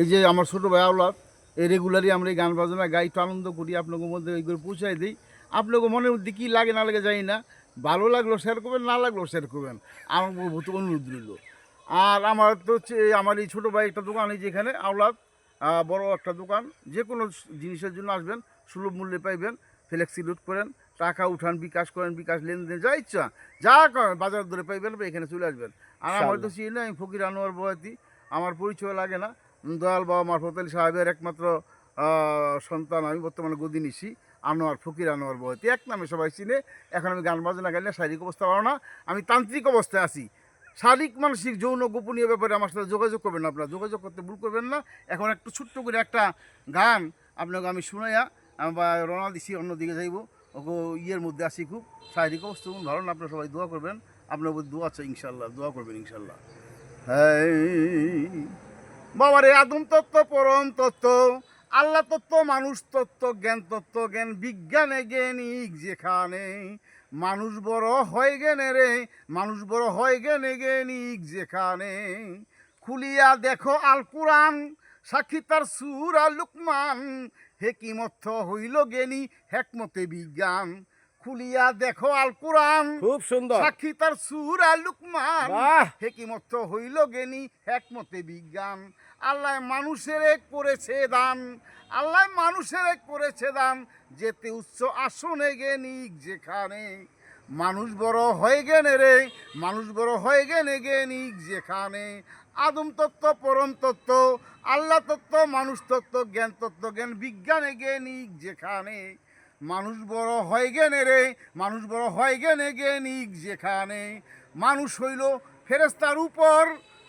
এই যে আমার ছোটো ভাই আওলাদ এই রেগুলারই আমরা এই গান বাজনা গাই একটু আনন্দ করি আপনাদের মধ্যে এইগুলো পৌঁছাই দিই। আপনাকে মনের মধ্যে কী লাগে না লাগে জানি না। ভালো লাগল শেয়ার করবেন না লাগল শেয়ার করবেন। আমার প্রতি অনুরোধ রইল। আর আমার তো হচ্ছে আমার এই ছোটো ভাই একটা দোকান এই যে এখানে আওলাদ বড় একটা দোকান। যে কোনো জিনিসের জন্য আসবেন সুলভ মূল্যে পাইবেন ফ্লেক্সি লুট করেন টাকা উঠান বিকাশ করেন বিকাশ লেনদেন যা ইচ্ছা যা করেন বাজার ধরে পাইবেন বা এখানে চলে আসবেন। আর আমার তো চিনি না আমি ফকির আনোয়ার বয়াতি আমার পরিচয় লাগে না। দয়াল বাবা মারফত আলী সাহেবের একমাত্র সন্তান, আমি বর্তমানে গদি নিছি আনোয়ার, ফকির আনোয়ার বয়াতি এক নামে সবাই চিনে, এখন আমি গান বাজনা গাইলে শারীরিক অবস্থা ভালো না, আমি তান্ত্রিক অবস্থায় আছি। শারীরিক, মানসিক, যৌন, গোপনীয় ব্যাপারে আমার সাথে যোগাযোগ করবেন না আপনারা, যোগাযোগ করতে ভুল করবেন না। এখন একটু ছোট্ট করে একটা গান আপনাকে আমি শুনাইয়া বা রওনা দিছি অন্যদিকে যাইব। ওকে ইয়ের মধ্যে আসি খুব। শারীরিক অবস্থা ভালো না, আপনারা সবাই দোয়া করবেন। আপনার দোয়া আছে ইনশাল্লাহ দোয়া করবেন ইনশাল্লাহ হ্যাঁ বাবারে, আদম তত্ত্ব, পরম তত্ত্ব, আল্লাহ তত্ত্ব, মানুষ তত্ত্ব, জ্ঞান তত্ত্ব, জ্ঞান বিজ্ঞানে জ্ঞানিক যেখানে, মানুষ বড় হয় জ্ঞানে রে, মানুষ বড় হয় জ্ঞানে জ্ঞানিক যেখানে। খুলিয়া দেখো আল কোরআন, সাক্ষী তার সুরা লুকমান হেকিমত্থ হইল জ্ঞানী, হেকমতে বিজ্ঞান। খুলিয়া দেখো আল কোরআন। খুব সুন্দর। সাক্ষী তার সুরা লুকমান। বাহ। হেকিমত্ত হইল জ্ঞানী একমতে বিজ্ঞান। আল্লাহ মানুষের এক করেছে দান। আল্লাহ মানুষের এক করেছে দান। যেতে উচ্চ আসনে জ্ঞানিক যেখানে। মানুষ বড় হয়ে গেনে রে মানুষ বড় হয়ে গেনে জ্ঞানিক যেখানে। আদম তত্ত্ব পরম তত্ত্ব আল্লাহ তত্ত্ব মানুষ তত্ত্ব জ্ঞান তত্ত্ব জ্ঞান বিজ্ঞানে জ্ঞানিক যেখানে। মানুষ বড় হয় গেনে রে, মানুষ বড় হয় গেনে জ্ঞানিক যেখানে। মানুষ হইল ফেরেস্তার উপর,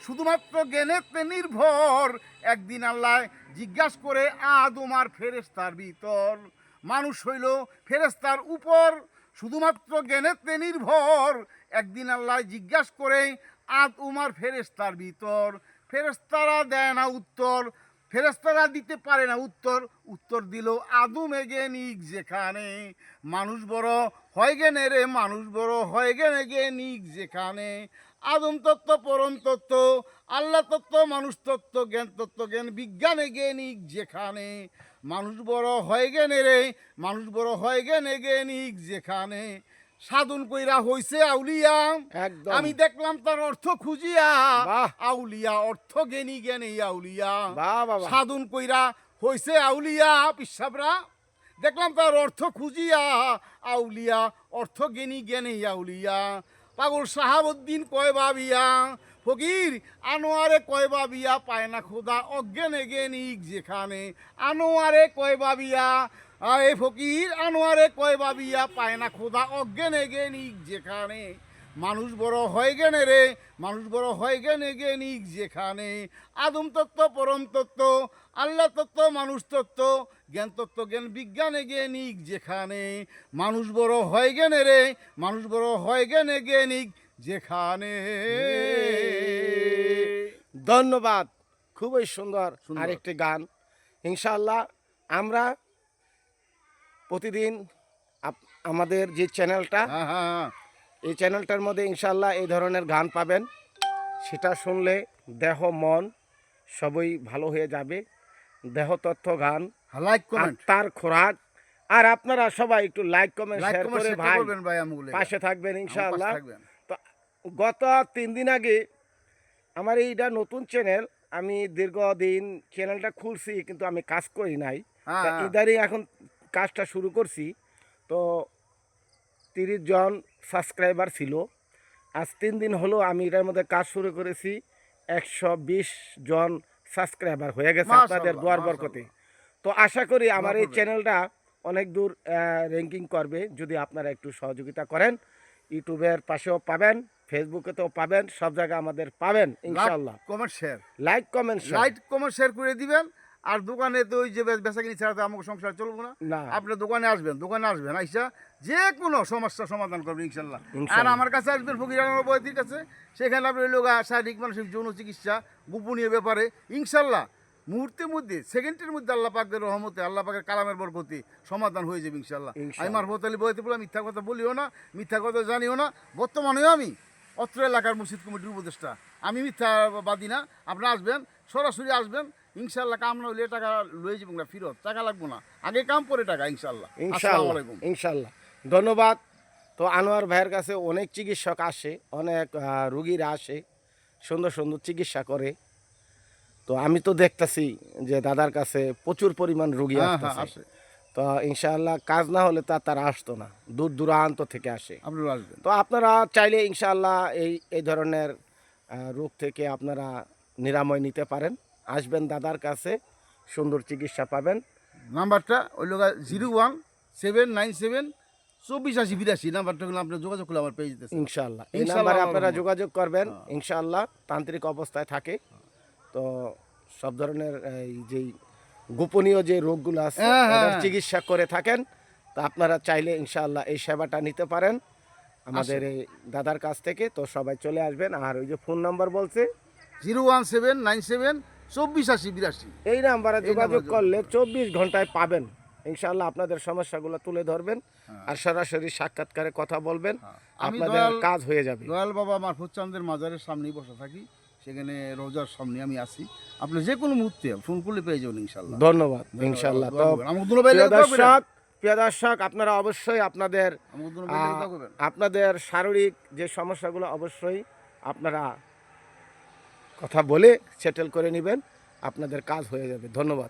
শুধুমাত্র জ্ঞানেতে নির্ভর। একদিন আল্লাহ জিজ্ঞাসা করে, আদম আর ফেরেস্তার ভিতর? মানুষ হইল ফেরেস্তার উপর, শুধুমাত্র জ্ঞানেতে নির্ভর। একদিন আল্লাহ জিজ্ঞাসা করে আদ উমার ফেরেস্তার ভিতর? ফেরেস্তারা দেয় না উত্তর ফেরেস্তারা দিতে পারে না উত্তর। উত্তর দিল, আদম এগেনিক যেখানে, মানুষ বড় হয় গেনে রে, মানুষ বড় হয় গেনে গেনিক যেখানে। আদম তত্ত্ব, পরম তত্ত্ব, আল্লাহ তত্ত্ব, মানুষ তত্ত্ব, জ্ঞান তত্ত্ব, জ্ঞান বিজ্ঞানে জ্ঞানিক যেখানে। মানুষ বড় হয় গেনে রে, মানুষ বড় হয় গেনে জ্ঞানিক যেখানে। সাধন কইরা হইছে আউলিয়া। একদম। আমি দেখলাম তার অর্থ খুঁজিয়া। আউলিয়া অর্থ জ্ঞানী জ্ঞানী আউলিয়া। সাধন কইরা হইছে আউলিয়া পিসাবরা। দেখলাম তার অর্থ খুঁজিয়া আউলিয়া অর্থ জ্ঞানী জ্ঞানী আউলিয়া। পাগল সাহাবুদ্দিন কয় বাবিয়া ফকির আনোয়ারে কয় বাবিয়া পায় না খোদা অজ্ঞানে জ্ঞানিক যেখানে। আনোয়ারে কয় বাবিয়া আরে ফকির আনোয়ারে কয় বাবিয়া পায় না খোদা অজ্ঞানে জ্ঞানিক যেখানে। মানুষ বড় হয় গেনে রে মানুষ বড় হয় গেনে জ্ঞানিক যেখানে। আদম তত্ত্ব পরম তত্ত্ব আল্লাহ তত্ত্ব মানুষ তত্ত্ব জ্ঞান তত্ত্ব জ্ঞান বিজ্ঞানে জ্ঞানিক যেখানে। মানুষ বড় হয় গেনে রে মানুষ বড় হয় গেনে জ্ঞানিক যেখানে। ধন্যবাদ খুবই সুন্দর সুন্দর। আরেকটি গান। ইনশাআল্লাহ আমরা প্রতিদিন আমাদের যে চ্যানেলটা হ্যাঁ হ্যাঁ হ্যাঁ। এই চ্যানেলটার মধ্যে ইনশাল্লাহ এই ধরনের গান পাবেন। সেটা শুনলে দেহ মন সবই ভালো হয়ে যাবে। দেহ তথ্য গান লাইক কমেন্ট তার খোরাক। আর আপনারা সবাই একটু লাইক কমেন্ট শেয়ার করে ভাই পাশে থাকবেন ইনশাআল্লাহ। তো গত তিন দিন আগে আমার এইটা নতুন চ্যানেল আমি দীর্ঘদিন চ্যানেলটা খুলছি কিন্তু আমি কাজ করি নাই। ইদারিং এখন কাজটা শুরু করছি। তো তিরিশ জন সাবস্ক্রাইবার ছিল। আজ তিন দিন হলো আমি এটার মধ্যে কাজ শুরু করেছি। একশো বিশ জন সাবস্ক্রাইবার হয়ে গেছে আপনাদের দোয়ার বরকতে। তো আশা করি আমার এই চ্যানেলটা অনেক দূর র্যাঙ্কিং করবে। যদি আপনারা একটু সহযোগিতা করেন ইউটিউবের পাশেও পাবেন ফেসবুকেতেও পাবেন সব জায়গায় আমাদের পাবেন ইনশাল্লাহ comment share like comment like comment share করে দিবেন। আর দোকানে তো ওই যে বেচা কিনি ছাড়া তো আমাকে সংসার চলবো না। না। আপনি দোকানে আসবেন দোকানে আসবেন আইসা যে কোনো সমস্যার সমাধান করবেন ইনশাল্লাহ। আর আমার কাছে আসবেন ফকির বৈদ্যির কাছে সেখানে আপনি লোক শারীরিক মানসিক যৌন চিকিৎসা গোপনীয় ব্যাপারে ইনশাল্লাহ মুহূর্তের মধ্যে সেকেন্ডের মধ্যে আল্লাহ পাকের রহমতে আল্লাহ পাকের কালামের বরকতে সমাধান হয়ে যাবে ইনশাল্লাহ। আমি। মারফত আলী বইতে বলে মিথ্যা কথা বলিও না মিথ্যা কথা জানিও না। বর্তমানেও আমি অত্র এলাকার মসজিদ কমিটির উপদেষ্টা। আমি মিথ্যা বাদি না। আপনারা আসবেন সরাসরি আসবেন ইনশাল্লাহ কাম না হইলে টাকা লয়ে যাবেন না ফিরত। টাকা লাগবো না। আগে কাম পরে টাকা ইনশাল্লাহ ইনশাল্লাহ ইনশাল্লাহ ধন্যবাদ। তো আনোয়ার ভাইয়ের কাছে অনেক চিকিৎসক আসে অনেক রুগীরা আসে সুন্দর সুন্দর চিকিৎসা করে। তো আমি তো দেখতাছি যে দাদার কাছে প্রচুর পরিমাণ রুগী হ্যাঁ হ্যাঁ আসে। তো ইনশাআল্লাহ কাজ না হলে তা তারা আসতো না দূর দূরান্ত থেকে আসে। তো আপনারা চাইলে ইনশাআল্লাহ এই এই ধরনের রোগ থেকে আপনারা নিরাময় নিতে পারেন। আসবেন দাদার কাছে সুন্দর চিকিৎসা পাবেন। নাম্বারটা ওই লোক zero one seven nine seven চব্বিশ আশি বিরাশি নাম্বারটা গুলো আপনি যোগাযোগ করলে আমার পেয়ে যেতেছে ইনশাআল্লাহ। এই নাম্বারে আপনারা যোগাযোগ করবেন ইনশাল্লাহ তান্ত্রিক অবস্থায় থাকে। তো সব ধরনের এই যেই গোপনীয় যে রোগগুলো আছে হ্যাঁ, হ্যাঁ। চিকিৎসা করে থাকেন। তো আপনারা চাইলে ইনশাআল্লাহ এই সেবাটা নিতে পারেন আমাদের এই দাদার কাছ থেকে। তো সবাই চলে আসবেন। আর ওই যে ফোন নাম্বার বলছে zero one seven nine seven চব্বিশ আশি বিরাশি। এই নাম্বারে যোগাযোগ করলে চব্বিশ ঘন্টায় পাবেন। ইনশাআল্লাহ আপনাদের সমস্যাগুলো তুলে ধরবেন হ্যাঁ। আর সরাসরি সাক্ষাৎকারে কথা বলবেন। আপনাদের কাজ হয়ে যাবে। দয়াল বাবা চান্দের মাজারের সামনেই বসে থাকি। সেখানে রোজার সামনে আমি আসি আপনি যে কোনো মুহূর্তে ফোন করলে পেয়ে যাবেন ইনশাল্লাহ ধন্যবাদ ইনশাআল্লাহ। তো। দর্শক প্রিয় দর্শক আপনারা অবশ্যই আপনাদের। আপনাদের শারীরিক যে সমস্যাগুলো অবশ্যই আপনারা কথা বলে সেটেল করে নেবেন আপনাদের কাজ হয়ে যাবে। ধন্যবাদ।